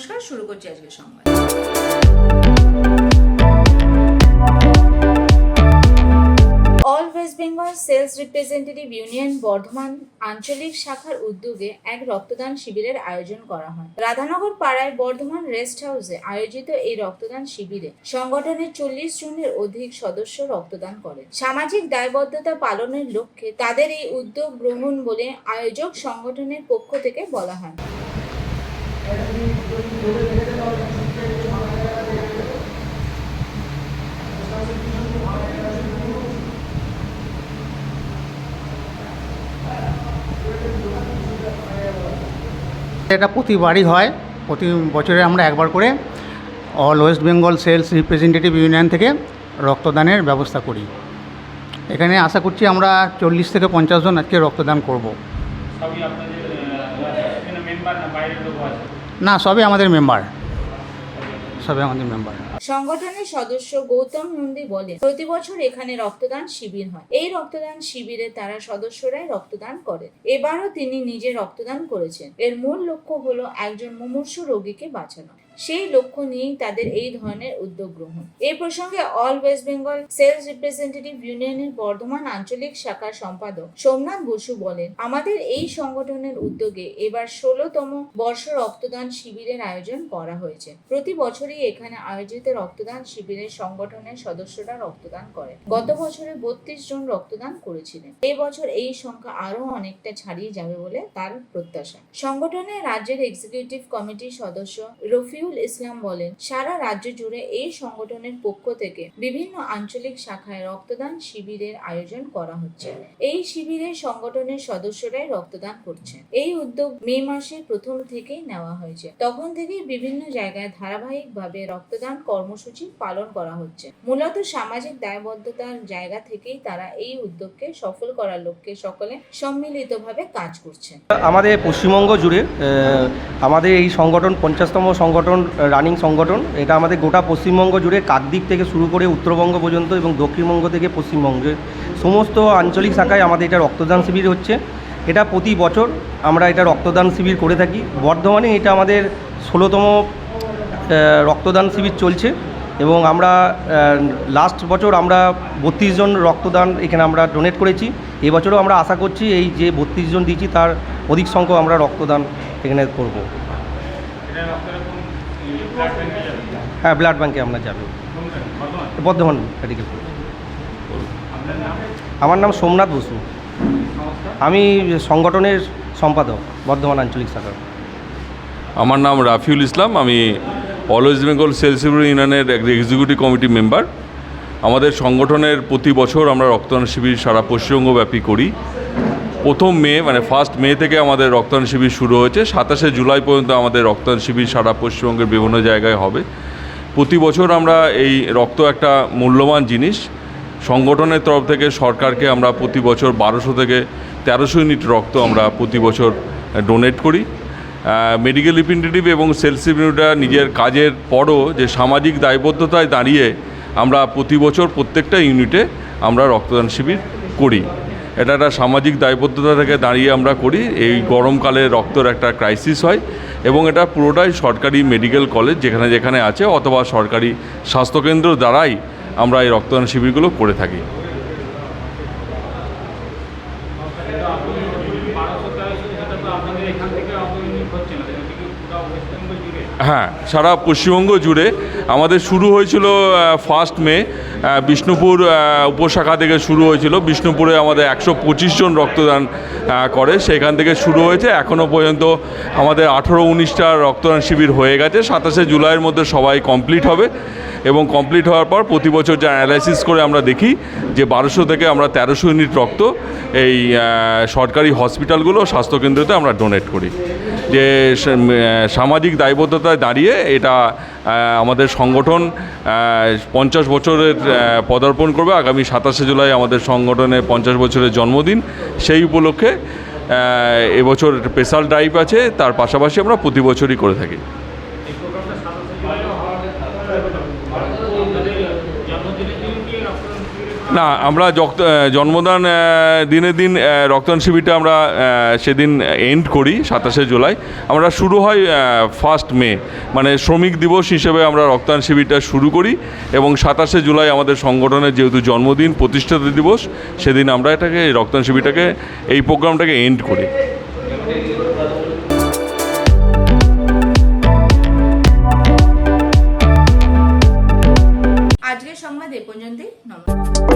নমস্কার, শুরু করছি আজকের সংবাদ। All West Bengal sales representative union Bardhaman আঞ্চলিক শাখার উদ্যোগে এক রক্তদান শিবিরের আয়োজন করা হয়। রাধানগর পাড়ায় বর্ধমান রেস্ট হাউসে আয়োজিত এই রক্তদান শিবিরে সংগঠনের চল্লিশ জনের অধিক সদস্য রক্তদান করেন সামাজিক দায়বদ্ধতা পালনের লক্ষ্যে তাদের এই উদ্যোগ গ্রহণ বলে আয়োজক সংগঠনের পক্ষ থেকে বলা হয়। এটা প্রতিবারই হয়, প্রতি বছরে আমরা একবার করে all West Bengal sales representative union থেকে রক্তদানের ব্যবস্থা করি। এখানে আশা করছি আমরা চল্লিশ থেকে পঞ্চাশ জন আজকে রক্তদান করব। না, সবই আমাদের মেম্বার সবে আমাদের মেম্বার সংগঠনের সদস্য গৌতম নন্দী বলেন, প্রতি বছর এখানে রক্তদান শিবির হয়। এই রক্তদান শিবিরে তারা সদস্যরাই রক্তদান করেন। এবারও তিনি নিজে রক্তদান করেছেন। এর মূল লক্ষ্য হলো একজন মুমূর্ষু রোগীকে বাঁচানো। সেই লক্ষ্য নিয়েই তাদের এই ধরনের উদ্যোগ গ্রহণ। এই প্রসঙ্গে all West Bengal sales representative ইউনিয়নের বর্ধমান আঞ্চলিক শাখার সম্পাদক সোমনাথ বসু বলেন, আমাদের এই সংগঠনের উদ্যোগে এবার ষোলোতম বর্ষ রক্তদান শিবিরের আয়োজন করা হয়েছে। প্রতি বছরই এখানে আয়োজিত রক্তদান শিবিরের সংগঠনের সদস্যরা রক্তদান করে। গত বছরে বত্রিশ জন রক্তদান করেছিলেন। এই বছর এই সংখ্যা আরও অনেকটা ছাড়িয়ে যাবে বলে তার প্রত্যাশা। সংগঠনের রাজ্যের এক্সিকিউটিভ কমিটির সদস্য রফিউল ইসলাম বলেন, সারা রাজ্য জুড়ে এই সংগঠনের পক্ষ থেকে বিভিন্ন আঞ্চলিক শাখায় রক্তদান শিবিরের আয়োজন করা হচ্ছে। এই শিবিরে সংগঠনের সদস্যরাই রক্তদান করছেন। এই উদ্যোগ মে মাসের প্রথম থেকেই নেওয়া হয়েছে। তখন থেকেই বিভিন্ন জায়গায় ধারাবাহিকভাবে রক্তদান কর্মসূচি পালন করা হচ্ছে। মূলত সামাজিক দায়বদ্ধতার জায়গা থেকেই তারা এই উদ্যোগকে সফল করার লক্ষ্যে সকলে সম্মিলিতভাবে কাজ করছেন। আমাদের পশ্চিমবঙ্গ জুড়ে আমাদের এই সংগঠন, পঞ্চাশতম সংগঠন রানিং সংগঠন। এটা আমাদের গোটা পশ্চিমবঙ্গ জুড়ে কাকদ্বীপ থেকে শুরু করে উত্তরবঙ্গ পর্যন্ত এবং দক্ষিণবঙ্গ থেকে পশ্চিমবঙ্গের সমস্ত আঞ্চলিক শাখায় আমাদের এটা রক্তদান শিবির হচ্ছে। এটা প্রতি বছর আমরা এটা রক্তদান শিবির করে থাকি। বর্ধমানে এটা আমাদের ষোলোতম রক্তদান শিবির চলছে এবং আমরা লাস্ট বছর আমরা বত্রিশ জন রক্তদান এখানে আমরা ডোনেট করেছি। এবছরও আমরা আশা করছি এই যে বত্রিশ জন দিয়েছি তার অধিক সংখ্যক আমরা রক্তদান এখানে করব এটা রক্তটা কোন ব্লাড ব্যাংকে যাবে হ্যাঁ ব্লাড ব্যাঙ্কে আমরা যাব। বর্ধমান। মেডিকেল আমার নাম সোমনাথ বসু। আমি সংগঠনের সম্পাদক বর্ধমান আঞ্চলিক শাখা আমার নাম রাফিউল ইসলাম। আমি অল ওয়েস্ট বেঙ্গল সেলস ইউনিয়নের এক্সিকিউটিভ কমিটি মেম্বার আমাদের সংগঠনের প্রতি বছর আমরা রক্তদান শিবির সারা পশ্চিমবঙ্গব্যাপী করি। প্রথম মে মানে ফার্স্ট মে থেকে আমাদের রক্তদান শিবির শুরু হয়েছে। সাতাশে জুলাই পর্যন্ত আমাদের রক্তদান শিবির সারা পশ্চিমবঙ্গের বিভিন্ন জায়গায় হবে। প্রতি বছর আমরা এই রক্ত একটা মূল্যবান জিনিস। সংগঠনের তরফ থেকে সরকারকে আমরা প্রতি বছর বারোশো থেকে তেরোশো ইউনিট রক্ত আমরা প্রতি বছর ডোনেট করি। মেডিকেল রিপ্রেজেন্টেটিভ এবং সেলস রিপ্রেজেন্টেটিভরা নিজের কাজের পরও যে সামাজিক দায়বদ্ধতায় দাঁড়িয়ে আমরা প্রতি বছর প্রত্যেকটা ইউনিটে আমরা রক্তদান শিবির করি। এটা একটা সামাজিক দায়বদ্ধতা থেকে দাঁড়িয়ে আমরা করি। এই গরমকালে রক্তর একটা ক্রাইসিস হয় এবং এটা পুরোটাই সরকারি মেডিকেল কলেজ যেখানে যেখানে আছে অথবা সরকারি স্বাস্থ্যকেন্দ্র দ্বারাই আমরা এই রক্তদান শিবিরগুলো করে থাকি। হ্যাঁ সারা পশ্চিমবঙ্গ জুড়ে। আমাদের শুরু হয়েছিল ফার্স্ট মে বিষ্ণুপুর উপশাখা থেকে শুরু হয়েছিল। বিষ্ণুপুরে আমাদের একশো পঁচিশ জন রক্তদান করে। সেখান থেকে শুরু হয়েছে। এখনও পর্যন্ত আমাদের আঠেরো উনিশটা রক্তদান শিবির হয়ে গেছে। সাতাশে জুলাইয়ের মধ্যে সবাই কমপ্লিট হবে এবং কমপ্লিট হওয়ার পর প্রতি বছর যা অ্যানালাইসিস করে আমরা দেখি যে বারোশো থেকে আমরা তেরোশো ইউনিট রক্ত এই সরকারি হসপিটালগুলো স্বাস্থ্যকেন্দ্রতে আমরা ডোনেট করি। যে সামাজিক দায়বদ্ধতায় দাঁড়িয়ে এটা আমাদের সংগঠন পঞ্চাশ বছরের পদার্পণ করবে। আগামী সাতাশে জুলাই আমাদের সংগঠনের পঞ্চাশ বছরের জন্মদিন। সেই উপলক্ষে এবছর স্পেশাল ড্রাইভ আছে। তার পাশাপাশি আমরা প্রতি বছরই করে থাকি এই প্রোগ্রামটা সাতাশে জুলাইও হওয়ার আপনাদের জন্মদিনের দিন কি রক্তদান শিবিরের না, আমরা জন্মদান দিনে দিন রক্তদান শিবিরটা আমরা সেদিন এন্ড করি, সাতাশে জুলাই। আমরা শুরু হয় ফার্স্ট মে। মানে শ্রমিক দিবস হিসেবে আমরা রক্তদান শিবিরটা শুরু করি এবং সাতাশে জুলাই আমাদের সংগঠনের যেহেতু জন্মদিন, প্রতিষ্ঠাতা দিবস, সেদিন আমরা এটাকে, রক্তদান শিবিরটাকে, এই প্রোগ্রামটাকে এন্ড করি। আজকের সংবাদ, এ পর্যন্তই। নমস্কার।